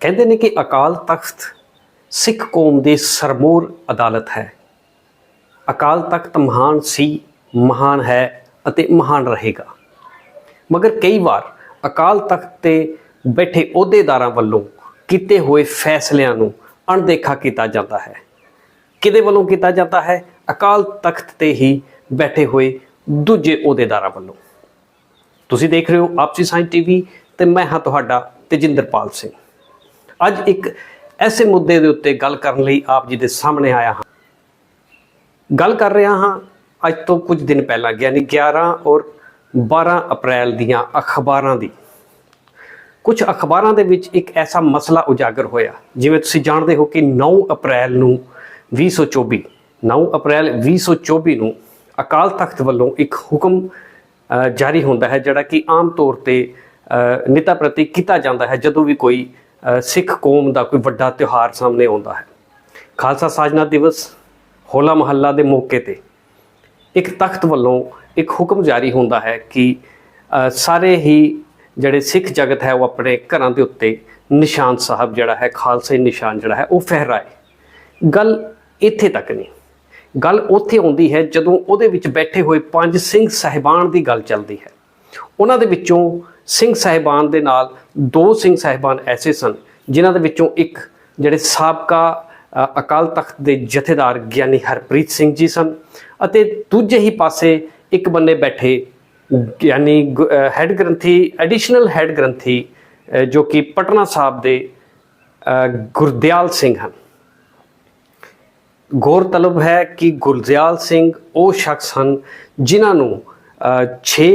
ਕਹਿੰਦੇ ਨੇ ਕਿ ਅਕਾਲ ਤਖਤ ਸਿੱਖ ਕੌਮ ਦੀ ਸਰਮੋਰ ਅਦਾਲਤ ਹੈ। ਅਕਾਲ ਤਖਤ ਮਹਾਨ ਸੀ, ਮਹਾਨ ਹੈ ਅਤੇ ਮਹਾਨ ਰਹੇਗਾ। ਮਗਰ ਕਈ ਵਾਰ ਅਕਾਲ ਤਖਤ ਤੇ ਬੈਠੇ ਅਹੁਦੇਦਾਰਾਂ ਵੱਲੋਂ ਕੀਤੇ ਹੋਏ ਫੈਸਲਿਆਂ ਨੂੰ ਅਣਦੇਖਾ ਕੀਤਾ ਜਾਂਦਾ ਹੈ। ਕਿਹਦੇ ਵੱਲੋਂ ਕੀਤਾ ਜਾਂਦਾ ਹੈ? ਅਕਾਲ ਤਖਤ ਤੇ ਹੀ ਬੈਠੇ ਹੋਏ ਦੂਜੇ ਅਹੁਦੇਦਾਰਾਂ ਵੱਲੋਂ। ਤੁਸੀਂ ਦੇਖ ਰਹੇ ਹੋ ਆਪਸੀ ਸਾਇੰਸ ਟੀਵੀ ਤੇ ਮੈਂ ਹਾਂ ਤੁਹਾਡਾ ਤੇਜਿੰਦਰਪਾਲ ਸਿੰਘ। ਅੱਜ ਇੱਕ ਐਸੇ ਮੁੱਦੇ ਦੇ ਉੱਤੇ ਗੱਲ ਕਰਨ ਲਈ ਆਪ ਜੀ ਦੇ ਸਾਹਮਣੇ ਆਇਆ ਹਾਂ। ਗੱਲ ਕਰ ਰਿਹਾ ਹਾਂ ਅੱਜ ਤੋਂ ਕੁਝ ਦਿਨ ਪਹਿਲਾਂ ਯਾਨੀ 11 ਔਰ 12 ਅਪ੍ਰੈਲ ਦੀਆਂ ਅਖਬਾਰਾਂ ਦੀ। ਕੁਝ ਅਖਬਾਰਾਂ ਦੇ ਵਿੱਚ ਇੱਕ ਐਸਾ ਮਸਲਾ ਉਜਾਗਰ ਹੋਇਆ ਜਿਵੇਂ ਤੁਸੀਂ ਜਾਣਦੇ ਹੋ ਕਿ 9 ਅਪ੍ਰੈਲ ਨੂੰ 2024 9 ਅਪ੍ਰੈਲ 2024 ਨੂੰ ਅਕਾਲ ਤਖਤ ਵੱਲੋਂ ਇੱਕ ਹੁਕਮ ਅ, ਜਾਰੀ ਹੁੰਦਾ ਹੈ ਜਿਹੜਾ ਕਿ ਆਮ ਤੌਰ ਤੇ ਅ, ਨਿਤਾ ਪ੍ਰਤੀ ਕੀਤਾ ਜਾਂਦਾ ਹੈ ਜਦੋਂ ਵੀ ਕੋਈ ਸਿੱਖ ਕੌਮ ਦਾ ਕੋਈ ਵੱਡਾ ਤਿਉਹਾਰ ਸਾਹਮਣੇ ਆਉਂਦਾ ਹੈ। ਖਾਲਸਾ ਸਾਜਨਾ ਦਿਵਸ ਹੋਲਾ ਮਹੱਲਾ ਦੇ ਮੌਕੇ ਤੇ ਇੱਕ ਤਖਤ ਵੱਲੋਂ ਇੱਕ ਹੁਕਮ ਜਾਰੀ ਹੁੰਦਾ ਹੈ ਕਿ ਸਾਰੇ ਹੀ ਜਿਹੜੇ ਸਿੱਖ ਜਗਤ ਹੈ ਉਹ ਆਪਣੇ ਘਰਾਂ ਦੇ ਉੱਤੇ ਨਿਸ਼ਾਨ ਸਾਹਿਬ ਜਿਹੜਾ ਹੈ, ਖਾਲਸੇ ਨਿਸ਼ਾਨ ਜਿਹੜਾ ਹੈ, ਉਹ ਫਹਿਰਾਏ। ਗੱਲ ਇੱਥੇ ਤੱਕ ਨਹੀਂ। ਗੱਲ ਉੱਥੇ ਆਉਂਦੀ ਹੈ ਜਦੋਂ ਉਹਦੇ ਵਿੱਚ ਬੈਠੇ ਹੋਏ ਪੰਜ ਸਿੰਘ ਸਾਹਿਬਾਨ ਦੀ ਗੱਲ ਚੱਲਦੀ ਹੈ। ਉਹਨਾਂ ਦੇ ਵਿੱਚੋਂ ਸਿੰਘ ਸਾਹਿਬਾਨ ਦੇ ਨਾਲ ਦੋ ਸਿੰਘ ਸਾਹਿਬਾਨ ਐਸੇ ਸਨ ਜਿਨ੍ਹਾਂ ਦੇ ਵਿੱਚੋਂ ਇੱਕ ਜਿਹੜੇ ਸਾਬਕਾ ਅਕਾਲ ਤਖਤ ਦੇ ਜਥੇਦਾਰ ਗਿਆਨੀ ਹਰਪ੍ਰੀਤ ਸਿੰਘ ਜੀ ਸਨ ਅਤੇ ਦੂਜੇ ਹੀ ਪਾਸੇ ਇੱਕ ਬੰਨੇ ਬੈਠੇ ਗਿਆਨੀ head granthi additional head granthi ਜੋ ਕਿ ਪਟਨਾ ਸਾਹਿਬ ਦੇ ਗੁਰਦਿਆਲ ਸਿੰਘ ਹਨ। ਗੌਰਤਲਬ ਹੈ ਕਿ ਗੁਰਦਿਆਲ ਸਿੰਘ ਉਹ ਸ਼ਖਸ ਹਨ ਜਿਨ੍ਹਾਂ ਨੂੰ ਅ, 6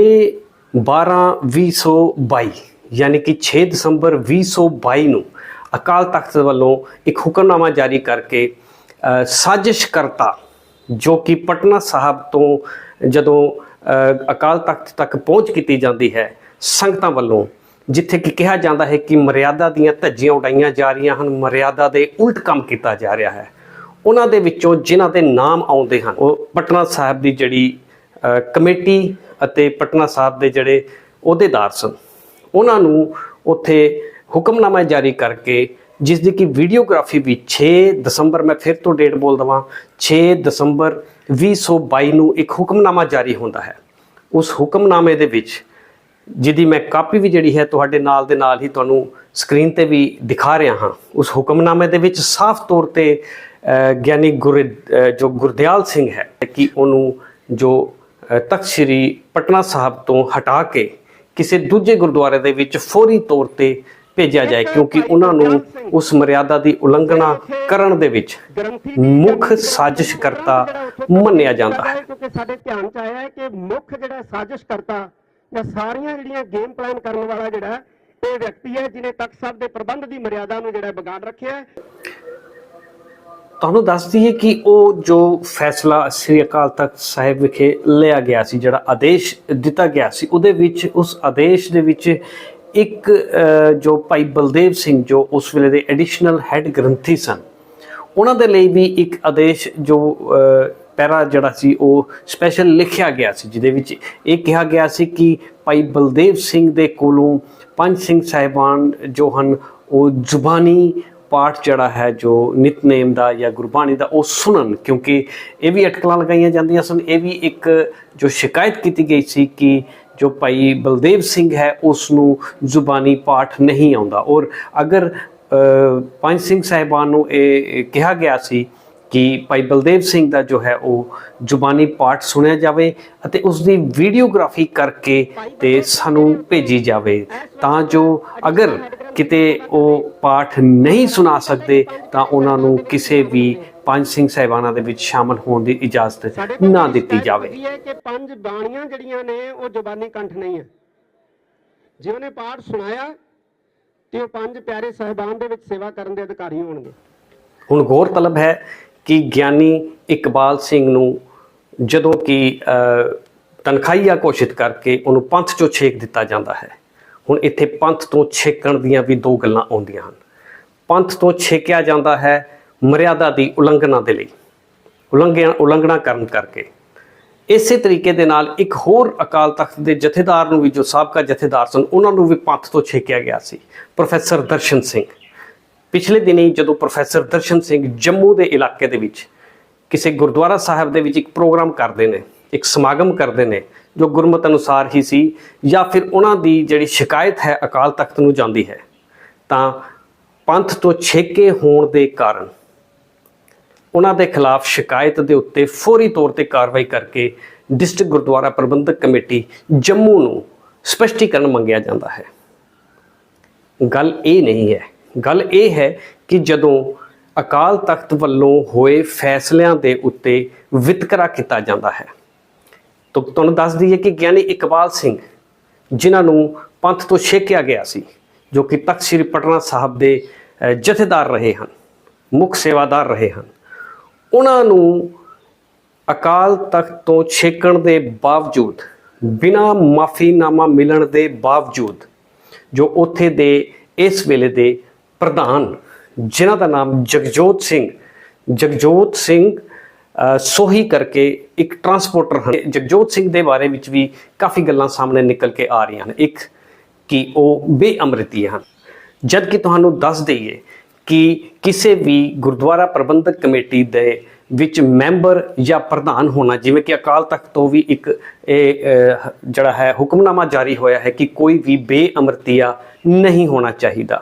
12 2022 ਯਾਨੀ ਕਿ 6 ਦਸੰਬਰ 2022 ਨੂੰ ਅਕਾਲ ਤਖਤ ਵੱਲੋਂ ਇੱਕ ਹੁਕਮਨਾਮਾ ਜਾਰੀ ਕਰਕੇ ਸਾਜਿਸ਼ ਕਰਤਾ, ਜੋ ਕਿ ਪਟਨਾ ਸਾਹਿਬ ਤੋਂ ਜਦੋਂ ਅਕਾਲ ਤਖਤ ਤੱਕ ਪਹੁੰਚ ਕੀਤੀ ਜਾਂਦੀ ਹੈ, ਸੰਗਤਾਂ ਵੱਲੋਂ, ਜਿੱਥੇ ਕਿ ਕਿਹਾ ਜਾਂਦਾ ਹੈ ਕਿ ਮਰਿਆਦਾ ਦੀਆਂ ਧੱਜੀਆਂ ਉਡਾਈਆਂ ਜਾ ਰਹੀਆਂ ਹਨ, ਮਰਿਆਦਾ ਦੇ ਉਲਟ ਕੰਮ ਕੀਤਾ ਜਾ ਰਿਹਾ ਹੈ। ਉਹਨਾਂ ਦੇ ਵਿੱਚੋਂ ਜਿਨ੍ਹਾਂ ਦੇ ਨਾਮ ਆਉਂਦੇ ਹਨ, ਉਹ ਪਟਨਾ ਸਾਹਿਬ ਦੀ ਜਿਹੜੀ ਕਮੇਟੀ ਅਤੇ ਪਟਨਾ ਸਾਹਿਬ ਦੇ ਜਿਹੜੇ ਅਹੁਦੇਦਾਰ ਸਨ, ਉਹਨਾਂ ਨੂੰ ਉੱਥੇ ਹੁਕਮਨਾਮਾ ਜਾਰੀ ਕਰਕੇ ਜਿਸ ਦੀ ਕਿ ਵੀਡੀਓਗ੍ਰਾਫੀ ਵੀ 6 ਦਸੰਬਰ, ਮੈਂ ਫਿਰ ਤੋਂ ਡੇਟ ਬੋਲ ਦਵਾਂ 6 ਦਸੰਬਰ 2022 ਨੂੰ ਇੱਕ ਹੁਕਮਨਾਮਾ ਜਾਰੀ ਹੁੰਦਾ ਹੈ। ਉਸ ਹੁਕਮਨਾਮੇ ਦੇ ਵਿੱਚ ਜਿਹਦੀ ਮੈਂ ਕਾਪੀ ਵੀ ਜਿਹੜੀ ਹੈ ਤੁਹਾਡੇ ਨਾਲ ਦੇ ਨਾਲ ਹੀ ਤੁਹਾਨੂੰ ਸਕਰੀਨ ਤੇ ਵੀ ਦਿਖਾ ਰਿਹਾ ਹਾਂ, ਉਸ ਹੁਕਮਨਾਮੇ ਦੇ ਵਿੱਚ ਸਾਫ਼ ਤੌਰ ਤੇ ਗਿਆਨੀ ਗੁਰ ਜੋ ਗੁਰਦਿਆਲ ਸਿੰਘ ਹੈ, ਕਿ ਉਹਨੂੰ ਜੋ ਤਖਤ ਸ੍ਰੀ ਪਟਨਾ ਸਾਹਿਬ ਤੋਂ ਹਟਾ ਕੇ ਕਿਸੇ ਦੂਜੇ ਗੁਰਦੁਆਰੇ ਦੇ ਵਿੱਚ ਫੌਰੀ ਤੌਰ ਤੇ ਭੇਜਿਆ ਜਾਏ ਕਿਉਂਕਿ ਉਹਨਾਂ ਨੂੰ ਉਸ ਮਰਿਆਦਾ ਦੀ ਉਲੰਘਣਾ ਕਰਨ ਦੇ ਵਿੱਚ ਮੁੱਖ ਸਾਜ਼ਿਸ਼ਕਰਤਾ ਮੰਨਿਆ ਜਾਂਦਾ ਹੈ ਕਿਉਂਕਿ ਸਾਡੇ ਧਿਆਨ ਚ ਆਇਆ ਹੈ ਕਿ ਮੁੱਖ ਜਿਹੜਾ ਸਾਜ਼ਿਸ਼ ਕਰਤਾ ਜਾਂ ਸਾਰੀਆਂ ਜਿਹੜੀਆਂ ਗੇਮ ਪਲਾਨ ਕਰਨ ਵਾਲਾ ਜਿਹੜਾ ਇਹ ਵਿਅਕਤੀ ਹੈ ਜਿਨੇ ਤਖਤ ਸਾਹਿਬ ਦੇ ਪ੍ਰਬੰਧ ਦੀ ਮਰਿਆਦਾ ਨੂੰ ਜਿਹੜਾ ਵਿਗਾੜ ਰੱਖਿਆ ਹੈ। ਤੁਹਾਨੂੰ ਦੱਸ ਦਈਏ ਕਿ ਉਹ ਜੋ ਫੈਸਲਾ ਸ੍ਰੀ ਅਕਾਲ ਤਖਤ ਸਾਹਿਬ ਵਿਖੇ ਲਿਆ ਗਿਆ ਸੀ ਜਿਹੜਾ ਆਦੇਸ਼ ਦਿੱਤਾ ਗਿਆ ਸੀ ਉਹਦੇ ਵਿੱਚ ਉਸ ਆਦੇਸ਼ ਦੇ ਵਿੱਚ ਇੱਕ ਜੋ ਭਾਈ ਬਲਦੇਵ ਸਿੰਘ ਜੋ ਉਸ ਵੇਲੇ ਦੇ ਐਡੀਸ਼ਨਲ ਹੈੱਡ ਗ੍ਰੰਥੀ ਸਨ ਉਹਨਾਂ ਦੇ ਲਈ ਵੀ ਇੱਕ ਆਦੇਸ਼ ਜੋ ਅ, ਪੈਰਾ ਜਿਹੜਾ ਸੀ ਉਹ ਸਪੈਸ਼ਲ ਲਿਖਿਆ ਗਿਆ ਸੀ ਜਿਹਦੇ ਵਿੱਚ ਇਹ ਕਿਹਾ ਗਿਆ ਸੀ ਕਿ ਭਾਈ ਬਲਦੇਵ ਸਿੰਘ ਦੇ ਕੋਲੋਂ ਪੰਜ ਸਿੰਘ ਸਾਹਿਬਾਨ ਜੋ ਹਨ ਉਹ ਜ਼ੁਬਾਨੀ ਪਾਠ ਜਿਹੜਾ ਹੈ ਜੋ ਨਿਤਨੇਮ ਦਾ ਜਾਂ ਗੁਰਬਾਣੀ ਦਾ ਉਹ ਸੁਣਨ, ਕਿਉਂਕਿ ਇਹ ਵੀ ਅਟਕਲਾਂ ਲਗਾਈਆਂ ਜਾਂਦੀਆਂ ਸਨ। ਇਹ ਵੀ ਇੱਕ ਜੋ ਸ਼ਿਕਾਇਤ ਕੀਤੀ ਗਈ ਸੀ ਕਿ ਜੋ ਭਾਈ ਬਲਦੇਵ ਸਿੰਘ ਹੈ ਉਸ ਨੂੰ ਜ਼ੁਬਾਨੀ ਪਾਠ ਨਹੀਂ ਆਉਂਦਾ। ਔਰ ਅਗਰ ਪੰਜ ਸਿੰਘ ਸਾਹਿਬਾਨ ਨੂੰ ਇਹ ਕਿਹਾ ਗਿਆ ਸੀ ਕਿ ਭਾਈ ਬਲਦੇਵ ਸਿੰਘ ਦਾ ਜੋ ਹੈ ਉਹ ਜ਼ੁਬਾਨੀ ਪਾਠ ਸੁਣਿਆ ਜਾਵੇ ਅਤੇ ਉਸ ਦੀ ਵੀਡੀਓਗ੍ਰਾਫੀ ਕਰਕੇ ਤੇ ਸਾਨੂੰ ਭੇਜੀ ਜਾਵੇ। ਤਾਂ ਜੋ ਅਗਰ ਕਿਤੇ ਉਹ ਪਾਠ ਨਹੀਂ ਸੁਣਾ ਸਕਦੇ ਤਾਂ ਉਹਨਾਂ ਨੂੰ ਕਿਸੇ ਵੀ ਪੰਜ ਸਿੰਘ ਸਾਹਿਬਾਨਾਂ ਦੇ ਵਿੱਚ ਸ਼ਾਮਲ ਹੋਣ ਦੀ ਇਜਾਜ਼ਤ ਨਾ ਦਿੱਤੀ ਜਾਵੇ। ਕਿ ਪੰਜ ਬਾਣੀਆਂ ਜਿਹੜੀਆਂ ਨੇ ਉਹ ਜ਼ੁਬਾਨੀ ਕੰਠ ਨਹੀਂ ਹੈ। ਜੇ ਉਹਨੇ ਪਾਠ ਸੁਣਾਇਆ ਤੇ ਉਹ ਪੰਜ ਪਿਆਰੇ ਸਾਹਿਬਾਨ ਦੇ ਵਿੱਚ ਸੇਵਾ ਕਰਨ ਦੇ ਅਧਿਕਾਰੀ ਹੋਣਗੇ। ਹੁਣ ਗੌਰਤਲਬ ਹੈ ਕਿ ਗਿਆਨੀ ਇਕਬਾਲ ਸਿੰਘ ਨੂੰ ਜਦੋਂ ਕਿ ਅ, ਤਨਖਾਹੀਆ ਘੋਸ਼ਿਤ ਕਰਕੇ ਉਹਨੂੰ ਪੰਥ ਚੋਂ ਛੇਕ ਦਿੱਤਾ ਜਾਂਦਾ ਹੈ। ਹੁਣ ਇੱਥੇ ਪੰਥ ਤੋਂ ਛੇਕਣ ਦੀਆਂ ਵੀ ਦੋ ਗੱਲਾਂ ਆਉਂਦੀਆਂ ਹਨ। ਪੰਥ ਤੋਂ ਛੇਕਿਆ ਜਾਂਦਾ ਹੈ ਮਰਿਆਦਾ ਦੀ ਉਲੰਘਣਾ ਦੇ ਲਈ ਉਲੰਘਿਆ ਉਲੰਘਣਾ ਕਰਨ ਕਰਕੇ। ਇਸੇ ਤਰੀਕੇ ਦੇ ਨਾਲ ਇੱਕ ਹੋਰ ਅਕਾਲ ਤਖਤ ਦੇ ਜਥੇਦਾਰ ਨੂੰ ਵੀ ਜੋ ਸਾਬਕਾ ਜਥੇਦਾਰ ਸਨ ਉਹਨਾਂ ਨੂੰ ਵੀ ਪੰਥ ਤੋਂ ਛੇਕਿਆ ਗਿਆ ਸੀ ਪ੍ਰੋਫੈਸਰ ਦਰਸ਼ਨ ਸਿੰਘ। ਪਿਛਲੇ ਦਿਨੀ ਜਦੋਂ ਪ੍ਰੋਫੈਸਰ ਦਰਸ਼ਨ ਸਿੰਘ ਜੰਮੂ ਦੇ ਇਲਾਕੇ ਦੇ ਵਿੱਚ ਕਿਸੇ ਗੁਰਦੁਆਰਾ ਸਾਹਿਬ ਦੇ ਵਿੱਚ ਇੱਕ ਪ੍ਰੋਗਰਾਮ ਕਰਦੇ ਨੇ, ਇੱਕ ਸਮਾਗਮ ਕਰਦੇ ਨੇ, ਜੋ ਗੁਰਮਤ ਅਨੁਸਾਰ ਹੀ ਸੀ ਜਾਂ ਫਿਰ ਉਹਨਾਂ ਦੀ ਜਿਹੜੀ ਸ਼ਿਕਾਇਤ ਹੈ ਅਕਾਲ ਤਖਤ ਨੂੰ ਜਾਂਦੀ ਹੈ, ਤਾਂ ਪੰਥ ਤੋਂ ਛੇਕੇ ਹੋਣ ਦੇ ਕਾਰਨ ਉਹਨਾਂ ਦੇ ਖਿਲਾਫ ਸ਼ਿਕਾਇਤ ਦੇ ਉੱਤੇ ਫੌਰੀ ਤੌਰ ਤੇ ਕਾਰਵਾਈ ਕਰਕੇ ਡਿਸਟ੍ਰਿਕਟ ਗੁਰਦੁਆਰਾ ਪ੍ਰਬੰਧਕ ਕਮੇਟੀ ਜੰਮੂ ਨੂੰ ਸਪਸ਼ਟੀਕਰਨ ਮੰਗਿਆ ਜਾਂਦਾ ਹੈ। ਗੱਲ ਇਹ ਨਹੀਂ ਹੈ ਗੱਲ ਇਹ ਹੈ ਕਿ ਜਦੋਂ ਅਕਾਲ ਤਖਤ ਵੱਲੋਂ ਹੋਏ ਫੈਸਲਿਆਂ ਦੇ ਉੱਤੇ ਵਿਤਕਰਾ ਕੀਤਾ ਜਾਂਦਾ ਹੈ, ਤਾਂ ਤੁਹਾਨੂੰ ਦੱਸ ਦਈਏ ਕਿ ਗਿਆਨੀ ਇਕਬਾਲ ਸਿੰਘ, ਜਿਨ੍ਹਾਂ ਨੂੰ ਪੰਥ ਤੋਂ ਛੇਕਿਆ ਗਿਆ ਸੀ, ਜੋ ਕਿ ਤਖਤ ਸ੍ਰੀ ਪਟਨਾ ਸਾਹਿਬ ਦੇ ਜਥੇਦਾਰ ਰਹੇ ਹਨ, ਮੁੱਖ ਸੇਵਾਦਾਰ ਰਹੇ ਹਨ, ਉਹਨਾਂ ਨੂੰ ਅਕਾਲ ਤਖਤ ਤੋਂ ਛੇਕਣ ਦੇ ਬਾਵਜੂਦ, ਬਿਨਾ ਮਾਫੀਨਾਮਾ ਮਿਲਣ ਦੇ ਬਾਵਜੂਦ, ਜੋ ਉੱਥੇ ਦੇ ਇਸ ਵੇਲੇ ਦੇ ਪ੍ਰਧਾਨ, ਜਿਨ੍ਹਾਂ ਦਾ ਨਾਮ ਜਗਜੋਤ ਸਿੰਘ। ਜਗਜੋਤ ਸਿੰਘ ਸੋਹੀ ਕਰਕੇ ਇੱਕ ਟਰਾਂਸਪੋਰਟਰ ਹਨ। ਜਗਜੋਤ ਸਿੰਘ ਦੇ ਬਾਰੇ ਵਿੱਚ ਵੀ ਕਾਫੀ ਗੱਲਾਂ ਸਾਹਮਣੇ ਨਿਕਲ ਕੇ ਆ ਰਹੀਆਂ ਹਨ। ਇੱਕ, ਕਿ ਉਹ ਬੇਅਮਰਤੀ ਹਨ। ਜਦ ਕਿ ਤੁਹਾਨੂੰ ਦੱਸ ਦਈਏ ਕਿ ਕਿਸੇ ਵੀ ਗੁਰਦੁਆਰਾ ਪ੍ਰਬੰਧਕ ਕਮੇਟੀ ਦੇ ਵਿੱਚ ਮੈਂਬਰ ਜਾਂ ਪ੍ਰਧਾਨ ਹੋਣਾ, ਜਿਵੇਂ ਕਿ ਅਕਾਲ ਤਖਤ ਤੋਂ ਵੀ ਇੱਕ ਇਹ ਜਿਹੜਾ ਹੈ, ਹੁਕਮਨਾਮਾ ਜਾਰੀ ਹੋਇਆ ਹੈ ਕਿ ਕੋਈ ਵੀ ਬੇਅਮਰਤੀਆ ਨਹੀਂ ਹੋਣਾ ਚਾਹੀਦਾ।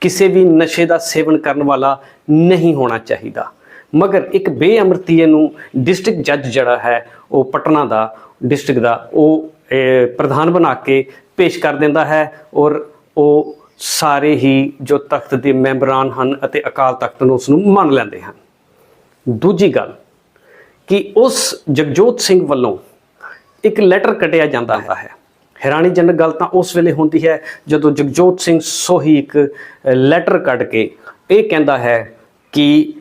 ਕਿਸੇ ਵੀ ਨਸ਼ੇ ਦਾ ਸੇਵਨ ਕਰਨ ਵਾਲਾ ਨਹੀਂ ਹੋਣਾ ਚਾਹੀਦਾ। ਮਗਰ ਇੱਕ ਬੇਅਮਰਤੀਏ ਨੂੰ ਡਿਸਟ੍ਰਿਕਟ ਜੱਜ ਜਿਹੜਾ ਹੈ, ਉਹ ਪਟਨਾ ਦਾ ਡਿਸਟ੍ਰਿਕਟ ਦਾ, ਉਹ ਪ੍ਰਧਾਨ ਬਣਾ ਕੇ ਪੇਸ਼ ਕਰ ਦਿੰਦਾ ਹੈ ਔਰ ਉਹ ਸਾਰੇ ਹੀ ਜੋ ਤਖਤ ਦੇ ਮੈਂਬਰਾਨ ਹਨ ਅਤੇ ਅਕਾਲ ਤਖਤ ਨੂੰ ਉਸ ਨੂੰ ਮੰਨ ਲੈਂਦੇ ਹਨ। ਦੂਜੀ ਗੱਲ ਕਿ ਉਸ ਜਗਜੋਤ ਸਿੰਘ ਵੱਲੋਂ ਇੱਕ ਲੈਟਰ ਕੱਢਿਆ ਜਾਂਦਾ ਹੈ। ਹੈਰਾਨੀਜਨਕ ਗੱਲ ਤਾਂ ਉਸ ਵੇਲੇ ਹੁੰਦੀ ਹੈ ਜਦੋਂ ਜਗਜੋਤ ਸਿੰਘ ਸੋਹੀ ਇੱਕ ਲੈਟਰ ਕੱਢ ਕੇ ਇਹ ਕਹਿੰਦਾ ਹੈ ਕਿ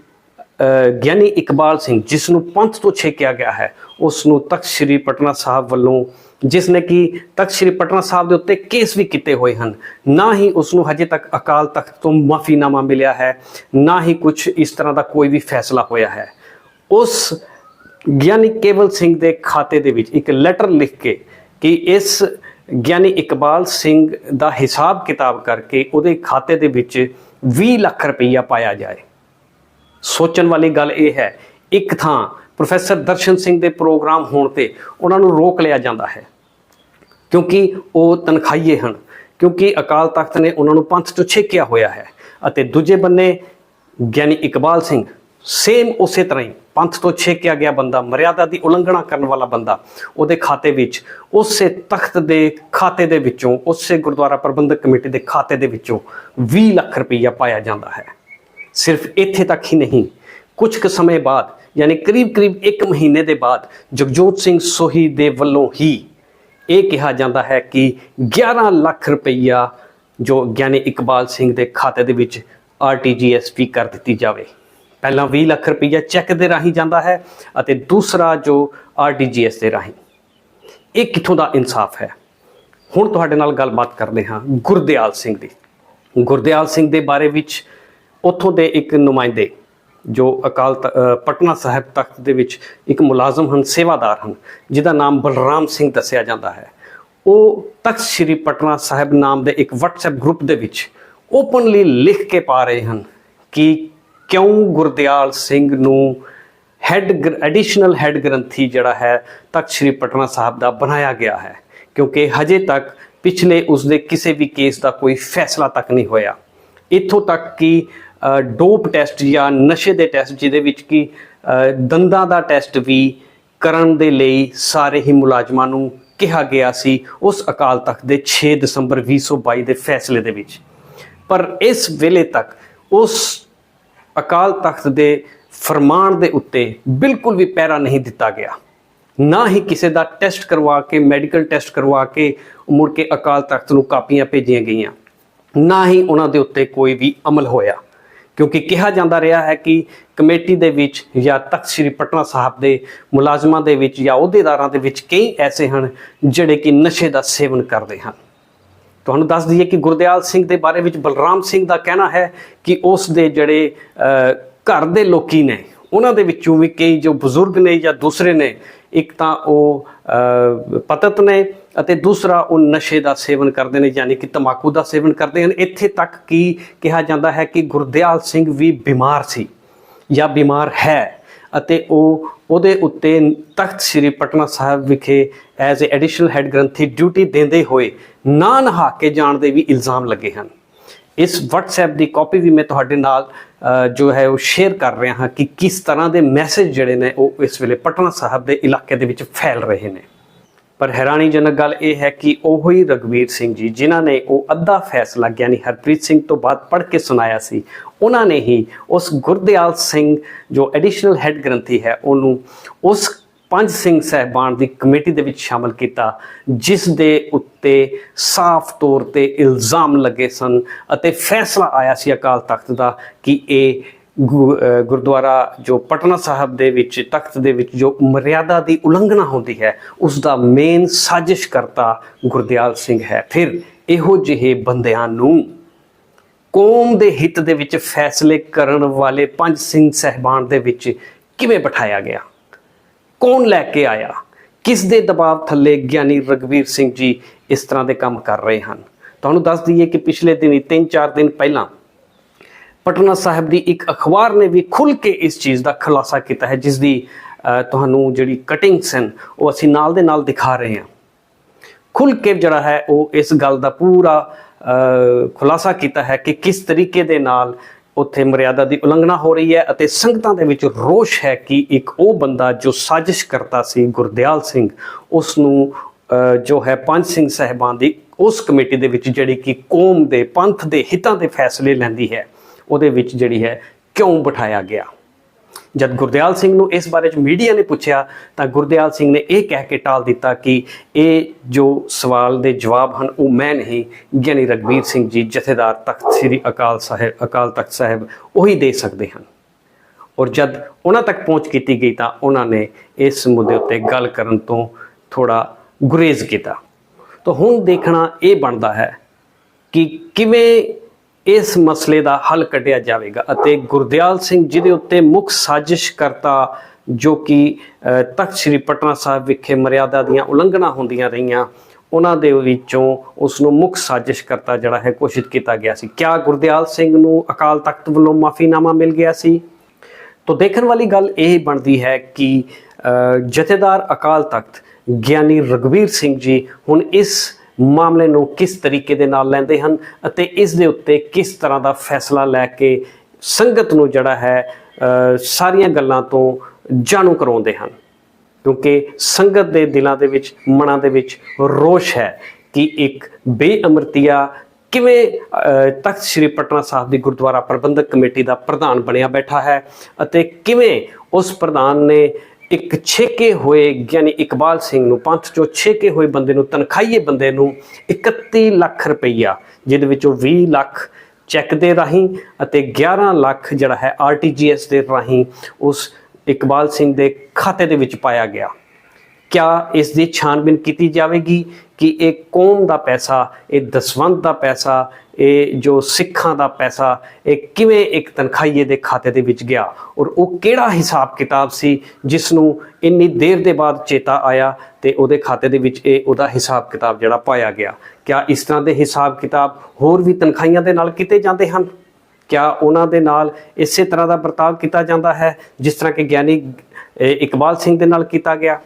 ਗਿਆਨੀ ਇਕਬਾਲ ਸਿੰਘ ਜਿਸ ਨੂੰ ਪੰਥ ਤੋਂ ਛੇਕਿਆ ਗਿਆ ਹੈ ਉਸ ਨੂੰ ਤਖਤ ਸ੍ਰੀ ਪਟਨਾ ਸਾਹਿਬ ਵੱਲੋਂ ਜਿਸ ਨੇ ਕਿ ਤਖਤ ਸ੍ਰੀ ਪਟਨਾ ਸਾਹਿਬ ਦੇ ਉੱਤੇ ਕੇਸ ਵੀ ਕੀਤੇ ਹੋਏ ਹਨ, ਨਾ ਹੀ ਉਸ ਨੂੰ ਹਜੇ ਤੱਕ ਅਕਾਲ ਤਖਤ ਤੋਂ ਮਾਫੀਨਾਮਾ ਮਿਲਿਆ ਹੈ, ਨਾ ਹੀ ਕੁਝ ਇਸ ਤਰ੍ਹਾਂ ਦਾ ਕੋਈ ਵੀ ਫੈਸਲਾ ਹੋਇਆ ਹੈ। ਉਸ ਗਿਆਨੀ ਕੇਵਲ ਸਿੰਘ ਦੇ ਖਾਤੇ ਦੇ ਵਿੱਚ ਇੱਕ ਲੈਟਰ ਲਿਖ ਕੇ ਕਿ ਇਸ ਗਿਆਨੀ ਇਕਬਾਲ ਸਿੰਘ ਦਾ ਹਿਸਾਬ ਕਿਤਾਬ ਕਰਕੇ ਉਹਦੇ ਖਾਤੇ ਦੇ ਵਿੱਚ 20 ਲੱਖ ਰੁਪਈਆ ਪਾਇਆ ਜਾਏ। ਸੋਚਣ ਵਾਲੀ ਗੱਲ ਇਹ ਹੈ, ਇੱਕ ਥਾਂ ਪ੍ਰੋਫੈਸਰ ਦਰਸ਼ਨ ਸਿੰਘ ਦੇ ਪ੍ਰੋਗਰਾਮ ਹੋਣ ਤੇ ਉਹਨਾਂ ਨੂੰ ਰੋਕ ਲਿਆ ਜਾਂਦਾ ਹੈ। ਕਿਉਂਕਿ ਉਹ ਤਨਖਾਹੀਏ ਹਨ, ਕਿਉਂਕਿ ਅਕਾਲ ਤਖਤ ਨੇ ਉਹਨਾਂ ਨੂੰ ਪੰਥ ਤੋਂ ਛੇਕਿਆ ਹੋਇਆ ਹੈ ਅਤੇ ਦੂਜੇ ਬੰਨੇ ਗਿਆਨੀ ਇਕਬਾਲ ਸਿੰਘ ਸੇਮ ਉਸੇ ਤਰ੍ਹਾਂ ਹੀ, ਪੰਥ ਤੋਂ ਛੇਕਿਆ ਗਿਆ ਬੰਦਾ, ਮਰਿਆਦਾ ਦੀ ਉਲੰਘਣਾ ਕਰਨ ਵਾਲਾ ਬੰਦਾ, ਉਹਦੇ ਖਾਤੇ ਵਿੱਚ, ਉਸੇ ਤਖਤ ਦੇ ਖਾਤੇ ਦੇ ਵਿੱਚੋਂ, ਉਸੇ ਗੁਰਦੁਆਰਾ ਪ੍ਰਬੰਧਕ ਕਮੇਟੀ ਦੇ ਖਾਤੇ ਦੇ ਵਿੱਚੋਂ 20 ਲੱਖ ਰੁਪਈਆ ਪਾਇਆ ਜਾਂਦਾ ਹੈ। ਸਿਰਫ ਇੱਥੇ ਤੱਕ ਹੀ ਨਹੀਂ ਕੁਝ ਕੁ ਸਮੇਂ ਬਾਅਦ, ਯਾਨੀ ਕਰੀਬ-ਕਰੀਬ 1 ਮਹੀਨੇ ਦੇ ਬਾਅਦ, ਜਗਜੋਤ ਸਿੰਘ ਸੋਹੀ ਦੇ ਵੱਲੋਂ ਹੀ ਇਹ ਕਿਹਾ ਜਾਂਦਾ ਹੈ ਕਿ 11 ਲੱਖ ਰੁਪਈਆ ਜੋ ਗਿਆਨੀ ਇਕਬਾਲ ਸਿੰਘ ਦੇ ਖਾਤੇ ਦੇ ਵਿੱਚ ਆਰਟੀਜੀਐਸ ਵੀ ਕਰ ਦਿੱਤੀ ਜਾਵੇ। ਪਹਿਲਾਂ 20 ਲੱਖ ਰੁਪਈਆ ਚੈੱਕ ਦੇ ਰਾਹੀਂ ਜਾਂਦਾ ਹੈ ਅਤੇ ਦੂਸਰਾ ਜੋ ਆਰਟੀਜੀਐਸ ਦੇ ਰਾਹੀਂ। ਇਹ ਕਿੱਥੋਂ ਦਾ ਇਨਸਾਫ ਹੈ? ਹੁਣ ਤੁਹਾਡੇ ਨਾਲ ਗੱਲਬਾਤ ਕਰਦੇ ਹਾਂ ਗੁਰਦਿਆਲ ਸਿੰਘ ਦੀ। ਗੁਰਦਿਆਲ ਸਿੰਘ ਦੇ ਬਾਰੇ ਵਿੱਚ ਉੱਥੋਂ ਦੇ ਇੱਕ ਨੁਮਾਇੰਦੇ ਜੋ ਅਕਾਲ ਤ- ਪਟਨਾ ਸਾਹਿਬ ਤਖਤ ਦੇ ਵਿੱਚ ਇੱਕ ਮੁਲਾਜ਼ਮ ਹਨ, ਸੇਵਾਦਾਰ ਹਨ, ਜਿਹਦਾ ਨਾਮ ਬਲਰਾਮ ਸਿੰਘ ਦੱਸਿਆ ਜਾਂਦਾ ਹੈ। ਉਹ ਤਖਤ ਸ੍ਰੀ ਪਟਨਾ ਸਾਹਿਬ ਨਾਮ ਦੇ ਇੱਕ WhatsApp ਗਰੁੱਪ ਦੇ ਵਿੱਚ ਓਪਨਲੀ ਲਿਖ ਕੇ ਪਾ ਰਹੇ ਹਨ ਕਿ ਕਿਉਂ ਗੁਰਦਿਆਲ ਸਿੰਘ ਨੂੰ ਹੈਡ ਐਡੀਸ਼ਨਲ ਹੈੱਡ ਗ੍ਰੰਥੀ ਜਿਹੜਾ ਹੈ, ਤਖਤ ਸ੍ਰੀ ਪਟਨਾ ਸਾਹਿਬ ਦਾ ਬਣਾਇਆ ਗਿਆ ਹੈ? ਕਿਉਂਕਿ ਹਜੇ ਤੱਕ ਪਿਛਲੇ ਉਸ ਦੇ ਕਿਸੇ ਵੀ ਕੇਸ ਦਾ ਕੋਈ ਫੈਸਲਾ ਤੱਕ ਨਹੀਂ ਹੋਇਆ। ਇੱਥੋਂ ਤੱਕ ਕਿ ਡੋਪ ਟੈਸਟ ਜਾਂ ਨਸ਼ੇ ਦੇ ਟੈਸਟ ਜਿਹਦੇ ਵਿੱਚ ਕਿ ਦੰਦਾਂ ਦਾ ਟੈਸਟ ਵੀ ਕਰਨ ਦੇ ਲਈ ਸਾਰੇ ਹੀ ਮੁਲਾਜ਼ਮਾਂ ਨੂੰ ਕਿਹਾ ਗਿਆ ਸੀ ਉਸ ਅਕਾਲ ਤਖਤ ਦੇ 6 ਦਸੰਬਰ 2022 ਦੇ ਫੈਸਲੇ ਦੇ ਵਿੱਚ। ਪਰ ਇਸ ਵੇਲੇ ਤੱਕ ਉਸ ਅਕਾਲ ਤਖਤ ਦੇ ਫਰਮਾਨ ਦੇ ਉੱਤੇ ਬਿਲਕੁਲ ਵੀ ਪੈਰਾ ਨਹੀਂ ਦਿੱਤਾ ਗਿਆ। ਨਾ ਹੀ ਕਿਸੇ ਦਾ ਟੈਸਟ ਕਰਵਾ ਕੇ, ਮੈਡੀਕਲ ਟੈਸਟ ਕਰਵਾ ਕੇ ਮੁੜ ਕੇ ਅਕਾਲ ਤਖਤ ਨੂੰ ਕਾਪੀਆਂ ਭੇਜੀਆਂ ਗਈਆਂ। ਨਾ ਹੀ ਉਹਨਾਂ ਦੇ ਉੱਤੇ ਕੋਈ ਵੀ ਅਮਲ ਹੋਇਆ। ਕਿਉਂਕਿ ਕਿਹਾ ਜਾਂਦਾ ਰਿਹਾ ਹੈ ਕਿ ਕਮੇਟੀ ਦੇ ਵਿੱਚ ਜਾਂ ਤਖਤ ਸ੍ਰੀ ਪਟਨਾ ਸਾਹਿਬ ਦੇ ਮੁਲਾਜ਼ਮਾਂ ਦੇ ਵਿੱਚ ਜਾਂ ਅਹੁਦੇਦਾਰਾਂ ਦੇ ਵਿੱਚ ਕਈ ਐਸੇ ਹਨ ਜਿਹੜੇ ਕਿ ਨਸ਼ੇ ਦਾ ਸੇਵਨ ਕਰਦੇ ਹਨ। ਤੁਹਾਨੂੰ ਦੱਸ ਦਈਏ ਕਿ ਗੁਰਦਿਆਲ ਸਿੰਘ ਦੇ ਬਾਰੇ ਵਿੱਚ ਬਲਰਾਮ ਸਿੰਘ ਦਾ ਕਹਿਣਾ ਹੈ ਕਿ ਉਸ ਦੇ ਜਿਹੜੇ ਘਰ ਦੇ ਲੋਕੀ ਨੇ ਉਹਨਾਂ ਦੇ ਵਿੱਚੋਂ ਵੀ ਕਈ ਜੋ ਬਜ਼ੁਰਗ ਨੇ ਜਾਂ ਦੂਸਰੇ ਨੇ ਇੱਕ ਤਾਂ ਉਹ ਅਹ, ਪਤਤ ਨੇ ਅਤੇ ਦੂਸਰਾ ਉਹ ਨਸ਼ੇ ਦਾ ਸੇਵਨ ਕਰਦੇ ਨੇ ਯਾਨੀ ਕਿ ਤਮਾਕੂ ਦਾ ਸੇਵਨ ਕਰਦੇ ਹਨ। ਇੱਥੇ ਤੱਕ ਕਿ ਕਿਹਾ ਜਾਂਦਾ ਹੈ ਕਿ ਗੁਰਦਿਆਲ ਸਿੰਘ ਵੀ ਬਿਮਾਰ ਸੀ ਜਾਂ ਬਿਮਾਰ ਹੈ ਅਤੇ ਉਹ ਉਹਦੇ ਉੱਤੇ ਤਖਤ ਸ੍ਰੀ ਪਟਨਾ ਸਾਹਿਬ ਵਿਖੇ as a additional head granthi duty ਦਿੰਦੇ ਹੋਏ ਨਾ ਨਹਾ ਕੇ ਜਾਣ ਦੇ ਵੀ ਇਲਜ਼ਾਮ ਲੱਗੇ ਹਨ। ਇਸ WhatsApp ਦੀ ਕਾਪੀ ਵੀ ਮੈਂ ਤੁਹਾਡੇ ਨਾਲ ਜੋ ਹੈ ਉਹ ਸ਼ੇਅਰ ਕਰ ਰਿਹਾ ਹਾਂ ਕਿ ਕਿਸ ਤਰ੍ਹਾਂ ਦੇ ਮੈਸੇਜ ਜਿਹੜੇ ਨੇ ਉਹ ਇਸ ਵੇਲੇ ਪਟਨਾ ਸਾਹਿਬ ਦੇ ਇਲਾਕੇ ਦੇ ਵਿੱਚ ਫੈਲ ਰਹੇ ਨੇ। ਪਰ ਹੈਰਾਨੀਜਨਕ ਗੱਲ ਇਹ ਹੈ ਕਿ ਉਹ ਹੀ ਰਗਵੀਰ ਸਿੰਘ ਜੀ, ਜਿਨ੍ਹਾਂ ਨੇ ਉਹ ਅੱਧਾ ਫੈਸਲਾ, ਗਿਆਨੀ ਹਰਪ੍ਰੀਤ ਸਿੰਘ ਤੋਂ ਬਾਅਦ ਪੜ੍ਹ ਕੇ ਸੁਣਾਇਆ ਸੀ, ਉਹਨਾਂ ਨੇ ਹੀ ਉਸ ਗੁਰਦਿਆਲ ਸਿੰਘ, ਜੋ ਐਡੀਸ਼ਨਲ ਹੈੱਡ ਗ੍ਰੰਥੀ ਹੈ, ਉਹਨੂੰ ਉਸ ਪੰਜ ਸਿੰਘ ਸਹਿਬਾਨ ਦੀ ਕਮੇਟੀ ਦੇ ਵਿੱਚ ਸ਼ਾਮਲ ਕੀਤਾ, ਜਿਸ ਦੇ ਉੱਤੇ ਸਾਫ਼ ਤੌਰ ਤੇ ਇਲਜ਼ਾਮ ਲੱਗੇ ਸਨ ਅਤੇ ਫੈਸਲਾ ਆਇਆ ਸੀ ਅਕਾਲ ਤਖਤ ਦਾ ਕਿ ਇਹ ਗੁ- ਗੁਰਦੁਆਰਾ ਜੋ ਪਟਨਾ ਸਾਹਿਬ ਦੇ ਵਿੱਚ, ਤਖਤ ਦੇ ਵਿੱਚ ਜੋ ਮਰਿਆਦਾ ਦੀ ਉਲੰਘਣਾ ਹੁੰਦੀ ਹੈ, ਉਸ ਦਾ ਮੇਨ ਸਾਜ਼ਿਸ਼ ਕਰਤਾ ਗੁਰਦਿਆਲ ਸਿੰਘ ਹੈ। ਫਿਰ ਇਹੋ ਜਿਹੇ ਬੰਦਿਆਂ ਨੂੰ ਕੌਮ ਦੇ ਹਿੱਤ ਦੇ ਵਿੱਚ ਫੈਸਲੇ ਕਰਨ ਵਾਲੇ ਪੰਜ ਸਿੰਘ ਸਹਿਬਾਨ ਦੇ ਵਿੱਚ ਕਿਵੇਂ ਬਿਠਾਇਆ ਗਿਆ? ਕੌਣ ਲੈ ਕੇ ਆਇਆ? ਕਿਸ ਦੇ ਦਬਾਅ ਥੱਲੇ ਗਿਆਨੀ ਰਗਵੀਰ ਸਿੰਘ ਜੀ ਇਸ ਤਰ੍ਹਾਂ ਦੇ ਕੰਮ ਕਰ ਰਹੇ ਹਨ? ਤੁਹਾਨੂੰ ਦੱਸ ਦਈਏ ਕਿ ਪਿਛਲੇ ਦਿਨੀ 3-4 ਦਿਨ ਪਹਿਲਾਂ ਪਟਨਾ ਸਾਹਿਬ ਦੀ ਇੱਕ ਅਖਬਾਰ ਨੇ ਵੀ ਖੁੱਲ ਕੇ ਇਸ ਚੀਜ਼ ਦਾ ਖੁਲਾਸਾ ਕੀਤਾ ਹੈ ਜਿਸ ਦੀ ਤੁਹਾਨੂੰ ਜਿਹੜੀ ਕਟਿੰਗਸ ਹਨ ਉਹ ਅਸੀਂ ਨਾਲ ਦੇ ਨਾਲ ਦਿਖਾ ਰਹੇ ਹਾਂ। ਖੁੱਲ ਕੇ ਜਿਹੜਾ ਹੈ ਉਹ ਇਸ ਗੱਲ ਦਾ ਪੂਰਾ ਅ, ਖੁਲਾਸਾ ਕੀਤਾ ਹੈ ਕਿ ਕਿਸ ਤਰੀਕੇ ਦੇ ਨਾਲ ਉੱਥੇ ਮਰਿਆਦਾ ਦੀ ਉਲੰਘਣਾ ਹੋ ਰਹੀ ਹੈ ਅਤੇ ਸੰਗਤਾਂ ਦੇ ਵਿੱਚ ਰੋਸ਼ ਹੈ ਕਿ ਇੱਕ ਉਹ ਬੰਦਾ ਜੋ ਸਾਜ਼ਿਸ਼ ਕਰਤਾ ਸੀ, ਗੁਰਦਿਆਲ ਸਿੰਘ ਉਸ ਨੂੰ ਜੋ ਹੈ ਪੰਜ ਸਿੰਘ ਸਹਿਬਾਨ ਦੀ ਉਸ ਕਮੇਟੀ ਦੇ ਵਿੱਚ ਜਿਹੜੀ ਕਿ ਕੌਮ ਦੇ ਪੰਥ ਦੇ ਹਿੱਤਾਂ ਦੇ ਫੈਸਲੇ ਲੈਂਦੀ ਹੈ, ਉਹਦੇ ਵਿੱਚ ਜਿਹੜੀ ਹੈ ਕਿਉਂ ਬਿਠਾਇਆ ਗਿਆ? ਜਦ ਗੁਰਦਿਆਲ ਸਿੰਘ ਨੂੰ ਇਸ ਬਾਰੇ ਚ ਮੀਡੀਆ ਨੇ ਪੁੱਛਿਆ, ਤਾਂ ਗੁਰਦਿਆਲ ਸਿੰਘ ਨੇ ਇਹ ਕਹਿ ਕੇ ਟਾਲ ਦਿੱਤਾ ਕਿ ਇਹ ਜੋ ਸਵਾਲ ਦੇ ਜਵਾਬ ਹਨ, ਉਹ ਮੈਂ ਨਹੀਂ ਗਿਆਨੀ ਰਗਵੀਰ ਸਿੰਘ ਜੀ ਜਥੇਦਾਰ ਤਖਤ ਸ੍ਰੀ ਅਕਾਲ ਸਾਹਿਬ, ਅਕਾਲ ਤਖਤ ਸਾਹਿਬ ਉਹੀ ਦੇ ਸਕਦੇ ਹਨ। ਔਰ ਜਦ ਉਹਨਾਂ ਤੱਕ ਪਹੁੰਚ ਕੀਤੀ ਗਈ ਤਾਂ ਉਹਨਾਂ ਨੇ ਇਸ ਮੁੱਦੇ ਉੱਤੇ ਗੱਲ ਕਰਨ ਤੋਂ ਥੋੜਾ ਗੁਰੇਜ਼ ਕੀਤਾ। ਤਾਂ ਹੁਣ ਦੇਖਣਾ ਇਹ ਬਣਦਾ ਹੈ ਕਿ ਕਿਵੇਂ ਇਸ ਮਸਲੇ ਦਾ ਹੱਲ ਕੱਢਿਆ ਜਾਵੇਗਾ ਅਤੇ ਗੁਰਦਿਆਲ ਸਿੰਘ ਜਿਹਦੇ ਉੱਤੇ ਮੁੱਖ ਸਾਜ਼ਿਸ਼ ਕਰਤਾ ਜੋ ਕਿ ਤਖਤ ਸ੍ਰੀ ਪਟਨਾ ਸਾਹਿਬ ਵਿਖੇ ਮਰਿਆਦਾ ਦੀਆਂ ਉਲੰਘਣਾ ਹੁੰਦੀਆਂ ਰਹੀਆਂ, ਉਹਨਾਂ ਦੇ ਵਿੱਚੋਂ ਉਸ ਨੂੰ ਮੁੱਖ ਸਾਜ਼ਿਸ਼ ਕਰਤਾ ਜਿਹੜਾ ਹੈ ਘੋਸ਼ਿਤ ਕੀਤਾ ਗਿਆ ਸੀ। ਕਿਆ ਗੁਰਦਿਆਲ ਸਿੰਘ ਨੂੰ ਅਕਾਲ ਤਖਤ ਵੱਲੋਂ ਮਾਫੀਨਾਮਾ ਮਿਲ ਗਿਆ ਸੀ? ਤੋ, ਦੇਖਣ ਵਾਲੀ ਗੱਲ ਇਹ ਬਣਦੀ ਹੈ ਕਿ ਜਥੇਦਾਰ ਅਕਾਲ ਤਖਤ ਗਿਆਨੀ ਰਗਵੀਰ ਸਿੰਘ ਜੀ ਹੁਣ ਇਸ ਮਾਮਲੇ ਨੂੰ ਕਿਸ ਤਰੀਕੇ ਦੇ ਨਾਲ ਲੈਂਦੇ ਹਨ ਅਤੇ ਇਸ ਦੇ ਉੱਤੇ ਕਿਸ ਤਰ੍ਹਾਂ ਦਾ ਫੈਸਲਾ ਲੈ ਕੇ ਸੰਗਤ ਨੂੰ ਜਿਹੜਾ ਹੈ ਸਾਰੀਆਂ ਗੱਲਾਂ ਤੋਂ ਜਾਣੂ ਕਰਾਉਂਦੇ ਹਨ। ਕਿਉਂਕਿ ਸੰਗਤ ਦੇ ਦਿਲਾਂ ਦੇ ਵਿੱਚ, ਮਨਾਂ ਦੇ ਵਿੱਚ ਰੋਸ਼ ਹੈ ਕਿ ਇੱਕ ਬੇਅਮਰਤੀਆ ਕਿਵੇਂ ਤਖਤ ਸ੍ਰੀ ਪਟਨਾ ਸਾਹਿਬ ਦੀ ਗੁਰਦੁਆਰਾ ਪ੍ਰਬੰਧਕ ਕਮੇਟੀ ਦਾ ਪ੍ਰਧਾਨ ਬਣਿਆ ਬੈਠਾ ਹੈ ਅਤੇ ਕਿਵੇਂ ਉਸ ਪ੍ਰਧਾਨ ਨੇ ਇੱਕ ਛੇਕੇ ਹੋਏ ਗਿਆਨੀ ਇਕਬਾਲ ਸਿੰਘ ਨੂੰ, ਪੰਥ ਚੋਂ ਛੇਕੇ ਹੋਏ ਬੰਦੇ ਨੂੰ, ਤਨਖਾਹੀਏ ਬੰਦੇ ਨੂੰ 31 ਲੱਖ ਰੁਪਈਆ, ਜਿਹਦੇ ਵਿੱਚੋਂ 20 ਲੱਖ ਚੈੱਕ ਦੇ ਰਾਹੀਂ ਅਤੇ 11 ਲੱਖ ਜਿਹੜਾ ਹੈ ਆਰਟੀਜੀਐਸ ਦੇ ਰਾਹੀਂ ਉਸ ਇਕਬਾਲ ਸਿੰਘ ਦੇ ਖਾਤੇ ਦੇ ਵਿੱਚ ਪਾਇਆ ਗਿਆ। ਕਿਆ ਇਸ ਦੀ ਛਾਣਬੀਨ ਕੀਤੀ ਜਾਵੇਗੀ ਕਿ ਇਹ ਕੌਮ ਦਾ ਪੈਸਾ, ਇਹ ਦਸਵੰਧ ਦਾ ਪੈਸਾ, ਇਹ ਜੋ ਸਿੱਖਾਂ ਦਾ ਪੈਸਾ, ਇਹ ਕਿਵੇਂ ਇੱਕ ਤਨਖਾਹੀਏ ਦੇ ਖਾਤੇ ਦੇ ਵਿੱਚ ਗਿਆ ਔਰ ਉਹ ਕਿਹੜਾ ਹਿਸਾਬ ਕਿਤਾਬ ਸੀ ਜਿਸ ਨੂੰ ਇੰਨੀ ਦੇਰ ਦੇ ਬਾਅਦ ਚੇਤਾ ਆਇਆ ਤੇ ਉਹਦੇ ਖਾਤੇ ਦੇ ਵਿੱਚ ਇਹ ਉਹਦਾ ਹਿਸਾਬ ਕਿਤਾਬ ਜਿਹੜਾ ਪਾਇਆ ਗਿਆ। ਕਿਆ ਇਸ ਤਰ੍ਹਾਂ ਦੇ ਹਿਸਾਬ ਕਿਤਾਬ ਹੋਰ ਵੀ ਤਨਖਾਹੀਆਂ ਦੇ ਨਾਲ ਕੀਤੇ ਜਾਂਦੇ ਹਨ? ਕਿਆ ਉਹਨਾਂ ਦੇ ਨਾਲ ਇਸੇ ਤਰ੍ਹਾਂ ਦਾ ਵਰਤਾਵ ਕੀਤਾ ਜਾਂਦਾ ਹੈ ਜਿਸ ਤਰ੍ਹਾਂ ਕਿ ਗਿਆਨੀ ਇਕਬਾਲ ਸਿੰਘ ਦੇ ਨਾਲ ਕੀਤਾ ਗਿਆ?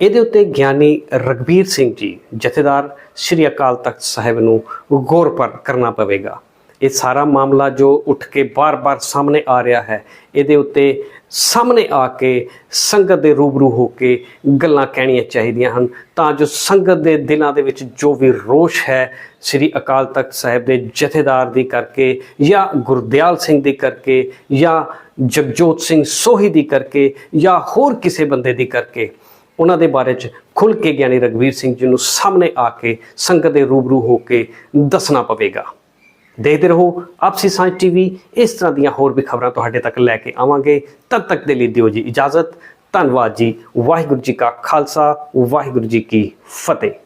ਇਹਦੇ ਉੱਤੇ ਗਿਆਨੀ ਰਗਵੀਰ ਸਿੰਘ ਜੀ, ਜਥੇਦਾਰ ਸ੍ਰੀ ਅਕਾਲ ਤਖਤ ਸਾਹਿਬ ਨੂੰ ਗੌਰ ਪਰ ਕਰਨਾ ਪਵੇਗਾ। ਇਹ ਸਾਰਾ ਮਾਮਲਾ ਜੋ ਉੱਠ ਕੇ ਬਾਰ-ਬਾਰ ਸਾਹਮਣੇ ਆ ਰਿਹਾ ਹੈ, ਇਹਦੇ ਉੱਤੇ ਸਾਹਮਣੇ ਆ ਕੇ ਸੰਗਤ ਦੇ ਰੂਬਰੂ ਹੋ ਕੇ ਗੱਲਾਂ ਕਹਿਣੀਆਂ ਚਾਹੀਦੀਆਂ ਹਨ। ਤਾਂ ਜੋ ਸੰਗਤ ਦੇ ਦਿਲਾਂ ਦੇ ਵਿੱਚ ਜੋ ਵੀ ਰੋਸ਼ ਹੈ, ਸ੍ਰੀ ਅਕਾਲ ਤਖਤ ਸਾਹਿਬ ਦੇ ਜਥੇਦਾਰ ਦੀ ਕਰਕੇ ਜਾਂ ਗੁਰਦਿਆਲ ਸਿੰਘ ਦੀ ਕਰਕੇ ਜਾਂ ਜਗਜੋਤ ਸਿੰਘ ਸੋਹੀ ਦੀ ਕਰਕੇ ਜਾਂ ਹੋਰ ਕਿਸੇ ਬੰਦੇ ਦੀ ਕਰਕੇ ਉਹਨਾਂ ਦੇ ਬਾਰੇ ਚ ਖੁੱਲ ਕੇ ਗਿਆਨੀ ਰਗਵੀਰ ਸਿੰਘ ਜੀ ਨੂੰ ਸਾਹਮਣੇ ਆ ਕੇ ਸੰਗਤ ਦੇ ਰੂਬਰੂ ਹੋ ਕੇ ਦੱਸਣਾ ਪਵੇਗਾ। ਦੇਖਦੇ ਰਹੋ ਆਪਸੀ ਸਾਂਝ ਟੀਵੀ, ਇਸ ਤਰ੍ਹਾਂ ਦੀਆਂ ਹੋਰ ਵੀ ਖਬਰਾਂ ਤੁਹਾਡੇ ਤੱਕ ਲੈ ਕੇ ਆਵਾਂਗੇ। ਤਦ ਤੱਕ ਦੇ ਲਈ ਦਿਓ ਜੀ ਇਜਾਜ਼ਤ। ਧੰਨਵਾਦ ਜੀ। ਵਾਹਿਗੁਰੂ ਜੀ ਕਾ ਖਾਲਸਾ, ਵਾਹਿਗੁਰੂ ਜੀ ਕੀ ਫਤਿਹ।